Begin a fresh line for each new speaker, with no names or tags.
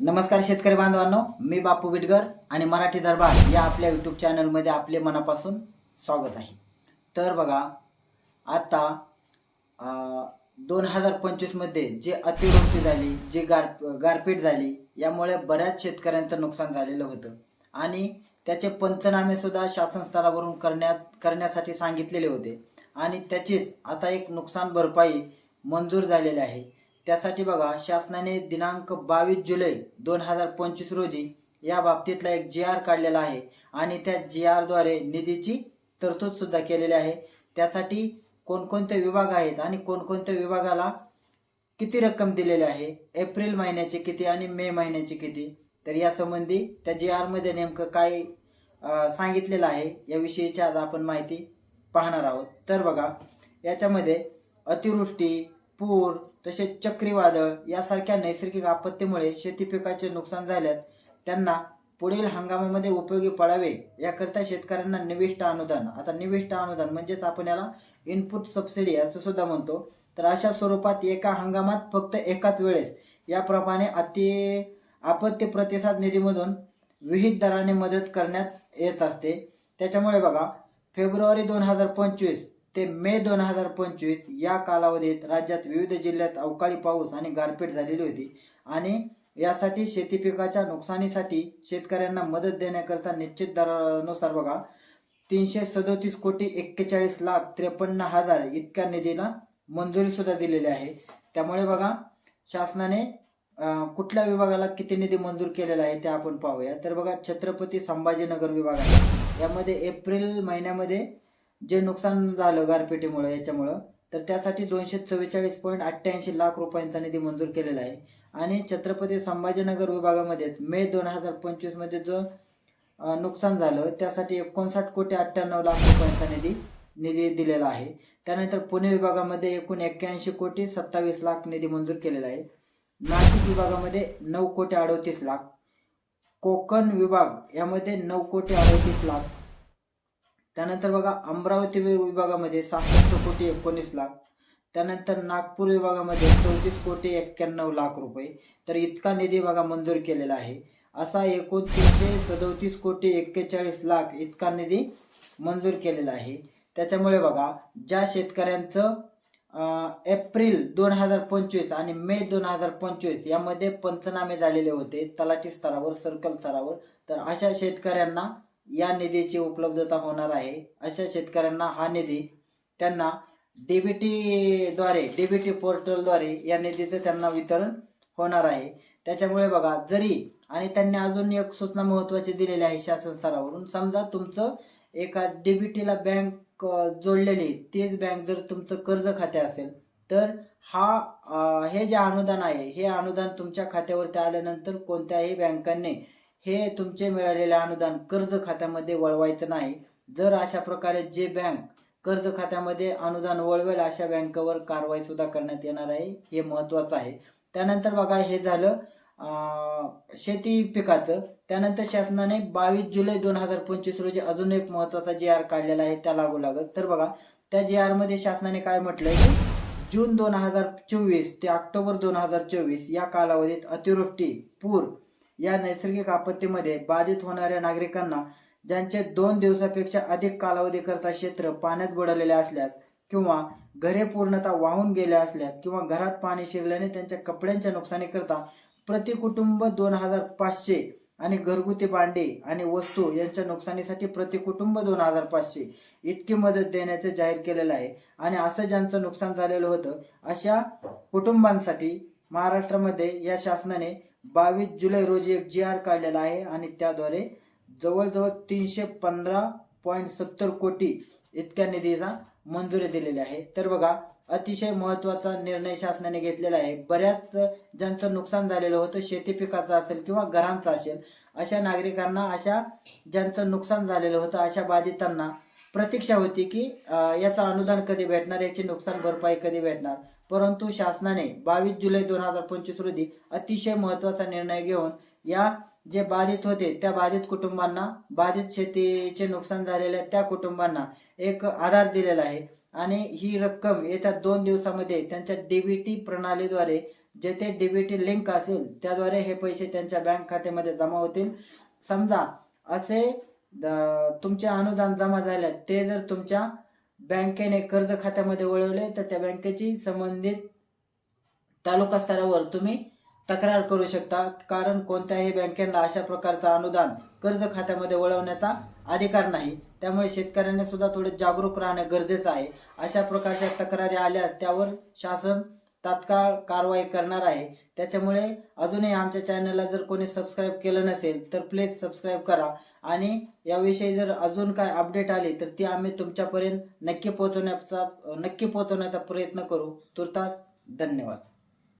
नमस्कार शेतकरी बांधवांनो मी बापू विटगर आणि मराठी दरबार या आपल्या यूट्यूब चॅनलमध्ये आपले मनापासून स्वागत आहे. तर बघा आता दोन हजार पंचवीसमध्ये जे अतिवृष्टी झाली जे गार गारपीट झाली यामुळे बऱ्याच शेतकऱ्यांचं नुकसान झालेलं होतं. आणि त्याचे पंचनामे सुद्धा शासन स्तरावरून करण्यात करण्यासाठी सांगितलेले होते. आणि त्याचीच आता एक नुकसान भरपाई मंजूर झालेली आहे. त्यासाठी बघा शासनाने दिनांक बावीस जुलै दोन हजार पंचवीस रोजी या बाबतीतला एक जी आर काढलेला आहे आणि त्या जी आरद्वारे निधीची तरतूद सुद्धा केलेली आहे. त्यासाठी कोणकोणते विभाग आहेत आणि कोणकोणत्या विभागाला किती रक्कम दिलेली आहे एप्रिल महिन्याचे किती आणि मे महिन्याचे किती तर यासंबंधी त्या जी आरमध्ये नेमकं काय सांगितलेलं आहे याविषयीची आज आपण माहिती पाहणार आहोत. तर बघा याच्यामध्ये अतिवृष्टी पूर तसेच चक्रीवादळ यासारख्या नैसर्गिक आपत्तीमुळे शेती पिकाचे नुकसान झाल्यास त्यांना पुढील हंगामामध्ये उपयोगी पडावे याकरता शेतकऱ्यांना निविष्ट अनुदान. आता निविष्ट अनुदान म्हणजेच आपण याला इनपुट सबसिडी असं सुद्धा म्हणतो. तर अशा स्वरूपात एका हंगामात फक्त एकाच वेळेस याप्रमाणे अति आपत्ती प्रतिसाद निधीमधून विहित दराने मदत करण्यात येत असते. त्याच्यामुळे बघा फेब्रुवारी दोन हजार पंचवीस ते मे दोन हजार पंचवीस या कालावधीत राज्यात विविध जिल्ह्यात अवकाळी पाऊस आणि गारपीट झालेली होती. आणि यासाठी शेती पिकाच्या नुकसानीसाठी शेतकऱ्यांना मदत देण्याकरता निश्चित दरानुसार बघा तीनशे सदोतीस कोटी एक्केचाळीस लाख त्रेपन्न हजार इतक्या निधीला मंजुरी सुद्धा दिलेली आहे. त्यामुळे बघा शासनाने कुठल्या विभागाला किती निधी मंजूर केलेला आहे ते आपण पाहूया. तर बघा छत्रपती संभाजीनगर विभाग आहे. यामध्ये एप्रिल महिन्यामध्ये जे नुकसान झालं गारपिटीमुळे याच्यामुळं तर त्यासाठी दोनशे चव्वेचाळीस पॉईंट अठ्ठ्याऐंशी लाख रुपयांचा निधी मंजूर केलेला आहे. आणि छत्रपती संभाजीनगर विभागामध्ये मे दोन हजार पंचवीसमध्ये जो नुकसान झालं त्यासाठी एकोणसाठ कोटी अठ्ठ्याण्णव लाख रुपयांचा निधी निधी दिलेला आहे. त्यानंतर पुणे विभागामध्ये एकूण एक्क्याऐंशी कोटी सत्तावीस लाख निधी मंजूर केलेला आहे. नाशिक विभागामध्ये नऊ कोटी अडोतीस लाख. कोकण विभाग यामध्ये नऊ कोटी अडोतीस लाख. त्यानंतर बघा अमरावती विभागामध्ये सहासष्ट कोटी एकोणीस लाख. त्यानंतर नागपूर विभागामध्ये चौतीस कोटी एक्क्याण्णव लाख रुपये. तर इतका निधी बघा मंजूर केलेला आहे. असा एकोणतीसशे सदोतीस कोटी एक्केचाळीस लाख इतका निधी मंजूर केलेला आहे. त्याच्यामुळे बघा ज्या शेतकऱ्यांचं एप्रिल दोन हजार पंचवीस आणि मे दोन हजार पंचवीस यामध्ये पंचनामे झालेले होते तलाठी स्तरावर सर्कल स्तरावर तर अशा शेतकऱ्यांना या निधीची उपलब्धता होणार आहे. अशा शेतकऱ्यांना हा निधी त्यांना डीबीटीद्वारे डीबीटी पोर्टलद्वारे या निधीचं त्यांना वितरण होणार आहे. त्याच्यामुळे बघा जरी आणि त्यांनी अजून एक सूचना महत्वाची दिलेली आहे शासन स्तरावरून समजा तुमचं एका डीबीटीला बँक जोडलेली तेच बँक जर तुमचं कर्ज खाते असेल तर हा हे जे अनुदान आहे हे अनुदान तुमच्या खात्यावरती आल्यानंतर कोणत्याही बँकांनी हे तुमचे मिळालेले अनुदान कर्ज खात्यामध्ये वळवायचं नाही. जर अशा प्रकारे जे बँक कर्ज खात्यामध्ये अनुदान वळवेल अशा बँकेवर कारवाई सुद्धा करण्यात येणार आहे हे महत्वाचं आहे. त्यानंतर बघा हे झालं शेती पिकाचं. त्यानंतर शासनाने बावीस जुलै दोन हजार पंचवीस रोजी अजून एक महत्त्वाचा जी आर काढलेला आहे त्या लागू लागत. तर बघा त्या जी आरमध्ये शासनाने काय म्हटलंय? की जून दोन हजार चोवीस ते ऑक्टोबर दोन हजार चोवीस या कालावधीत अतिवृष्टी पूर या नैसर्गिक आपत्तीमध्ये बाधित होणाऱ्या नागरिकांना ज्यांचे दोन दिवसापेक्षा अधिक कालावधीकरता क्षेत्र पाण्यात बुडालेले असल्यास किंवा घरे पूर्णतः वाहून गेल्या असल्यास किंवा घरात पाणी शिरल्याने त्यांच्या कपड्यांच्या नुकसानीकरता प्रति कुटुंब दोन हजार पाचशे आणि घरगुती भांडे आणि वस्तू यांच्या नुकसानीसाठी प्रति कुटुंब दोन हजार पाचशे इतकी मदत देण्याचं जाहीर केलेलं आहे. आणि असं ज्यांचं नुकसान झालेलं होतं अशा कुटुंबांसाठी महाराष्ट्रामध्ये या शासनाने बावीस जुलै रोजी एक जी आर काढलेला आहे आणि त्याद्वारे जवळजवळ तीनशे पंधरा पॉईंट सत्तर कोटी इतक्या निधीला मंजुरी दिलेली आहे. तर बघा अतिशय महत्त्वाचा निर्णय शासनाने घेतलेला आहे. बऱ्याच ज्यांचं नुकसान झालेलं होतं शेती पिकाचं असेल किंवा घरांचं असेल अशा नागरिकांना अशा ज्यांचं नुकसान झालेलं होतं अशा बाधितांना प्रतीक्षा होती की याचा याचं अनुदान कधी भेटणार याची नुकसान भरपाई कधी भेटणार? परंतु शासनाने बावीस जुलै दोन हजार पंचवीस रोजी अतिशय महत्त्वाचा निर्णय घेऊन या जे बाधित होते त्या बाधित कुटुंबांना बाधित शेतीचे नुकसान झालेल्या त्या कुटुंबांना एक आधार दिलेला आहे. आणि ही रक्कम येत्या दोन दिवसामध्ये त्यांच्या डीबीटी प्रणालीद्वारे जेथे डीबीटी लिंक असेल त्याद्वारे हे पैसे त्यांच्या बँक खात्यामध्ये जमा होतील. समजा असे तुमचे अनुदान जमा झाले ते जर तुमच्या बँकेने कर्ज खात्यामध्ये वळवले तर त्या बँकेची संबंधित तालुका स्तरावर तुम्ही तक्रार करू शकता. कारण कोणत्याही बँकेला अशा प्रकारचं अनुदान कर्ज खात्यामध्ये वळवण्याचा अधिकार नाही. त्यामुळे शेतकऱ्यांनी सुद्धा थोडे जागरूक राहणे गरजेचं आहे. अशा प्रकारच्या तक्रारी आल्या त्यावर शासन तात्काळ कारवाई करणार आहे. त्याच्यामुळे अजूनही आमच्या चॅनलला जर कोणी सबस्क्राईब केलं नसेल तर प्लीज सबस्क्राईब करा. आणि याविषयी जर अजून काय अपडेट आली तर ती आम्ही तुमच्यापर्यंत नक्की पोहोचवण्याचा नक्की पोहोचवण्याचा प्रयत्न करू. तुर्तास धन्यवाद.